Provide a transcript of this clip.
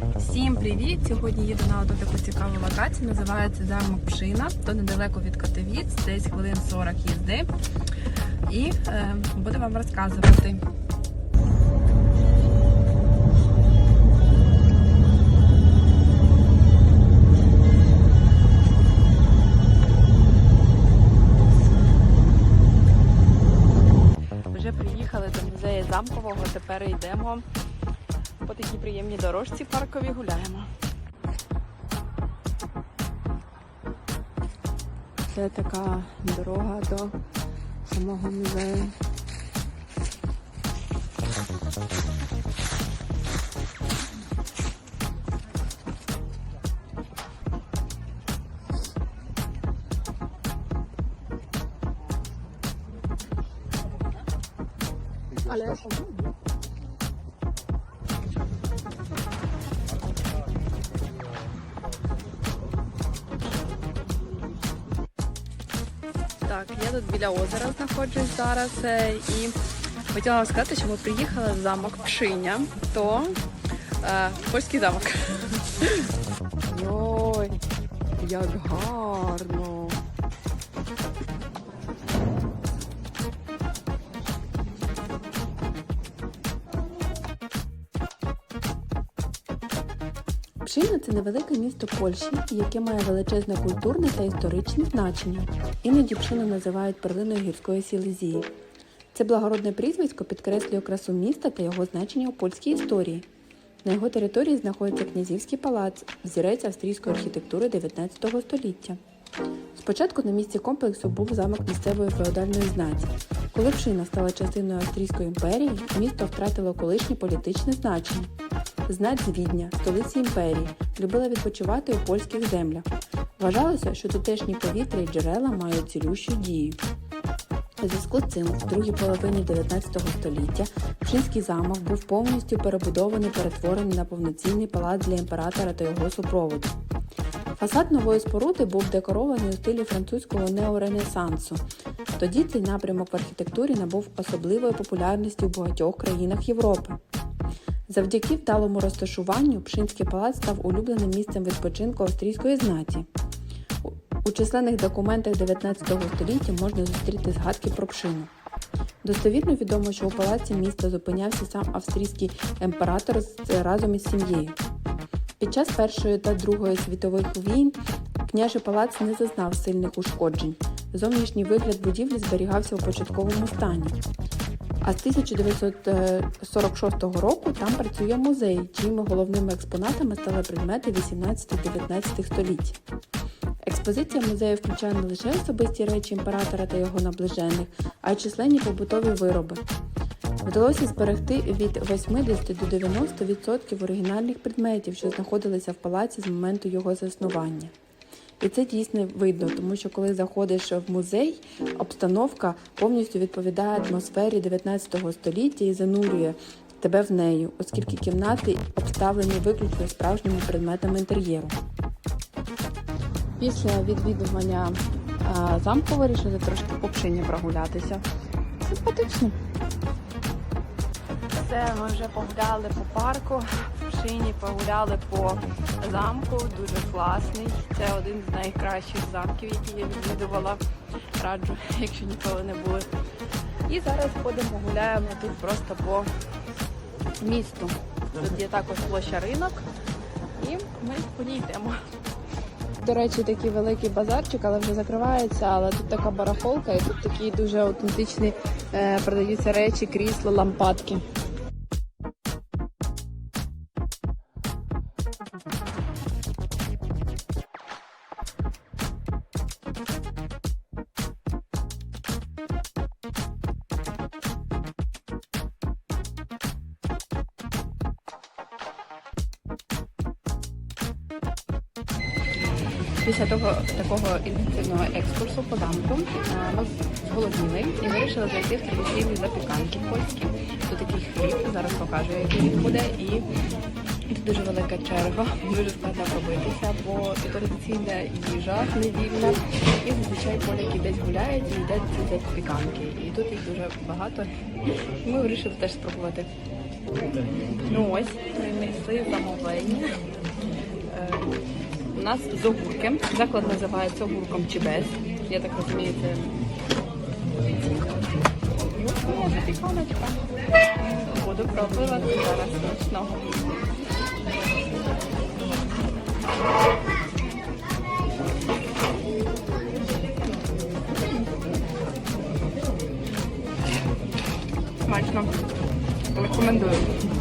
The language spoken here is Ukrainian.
Всім привіт! Сьогодні їду на одну таку цікаву локацію. Називається замок Пшина. То недалеко від Катовіць, десь хвилин 40 їзди. І е, буду вам розказувати. Вже приїхали до музею замкового. Тепер йдемо по такій приємній дорожці парковій гуляємо. Це така дорога до самого музею. Але Так, я тут біля озера знаходжусь зараз е, і хотіла вам сказати, що ми приїхали в замок Пшиня, то е, польський замок. Ой, як гарно. Пшина це невелике місто Польщі, яке має величезне культурне та історичне значення. Іноді пшину називають перлиною гірської сілезії. Це благородне прізвисько підкреслює красу міста та його значення у польській історії. На його території знаходиться князівський палац, взірець австрійської архітектури 19 століття. Спочатку на місці комплексу був замок місцевої феодальної знаті. Коли Пшина стала частиною Австрійської імперії, місто втратило колишнє політичне значення. Знать з Відня, столиці імперії, любила відпочивати у польських землях. Вважалося, що тутешні повітря і джерела мають цілющу дію. У зв'язку з цим, в другій половині 19 століття, Пшинський замок був повністю перебудований, перетворений на повноцінний палац для імператора та його супроводу. Фасад нової споруди був декорований у стилі французького неоренесансу. Тоді цей напрямок в архітектурі набув особливої популярності в багатьох країнах Європи. Завдяки вдалому розташуванню Пшинський палац став улюбленим місцем відпочинку австрійської знаті. У- численних документах 19 століття можна зустріти згадки про пшину. Достовірно відомо, що у палаці міста зупинявся сам австрійський імператор разом із сім'єю. Під час Першої та Другої світових війн княжий палац не зазнав сильних ушкоджень. Зовнішній вигляд будівлі зберігався у початковому стані. А з 1946 року там працює музей, чиїми головними експонатами стали предмети 18-19 століть. Експозиція музею включає не лише особисті речі імператора та його наближених, а й численні побутові вироби. Вдалося зберегти від 80 до 90% оригінальних предметів, що знаходилися в палаці з моменту його заснування. І це дійсно видно, тому що коли заходиш в музей, обстановка повністю відповідає атмосфері 19 століття і занурює тебе в неї, оскільки кімнати обставлені виключно справжніми предметами інтер'єру. Після відвідування а, замку вирішили трошки по пшині прогулятися. Симпатично. Все, ми вже погуляли по парку, в Пшині погуляли по замку, дуже класний. Це один з найкращих замків, які я відвідувала. Раджу, якщо ніколи не були. І зараз ходимо, гуляємо тут просто по місту. Тут є також площа ринок, і ми по ній йдемо. До речі, такий великий базарчик, але вже закривається. Але тут така барахолка, і тут такі дуже аутентичні е, продаються речі, крісла, лампадки. Після того такого інтенсивного екскурсу по замку е, ми зголодніли і вирішили зайти в традиційні запіканки польські. Тут такий хліб, зараз покажу, який він буде. І тут дуже велика черга, дуже складно пробитися, бо традиційна їжа недільна. І зазвичай поляки десь гуляють і йдуть ці запіканки. І тут їх дуже багато. Ми вирішили теж спробувати. Ну ось, принесли замовлення. У нас з огурки. Заклад називається огурком чи без. Я так розумію, це. Буду пробувати зараз смачного. Смачно. Рекомендую.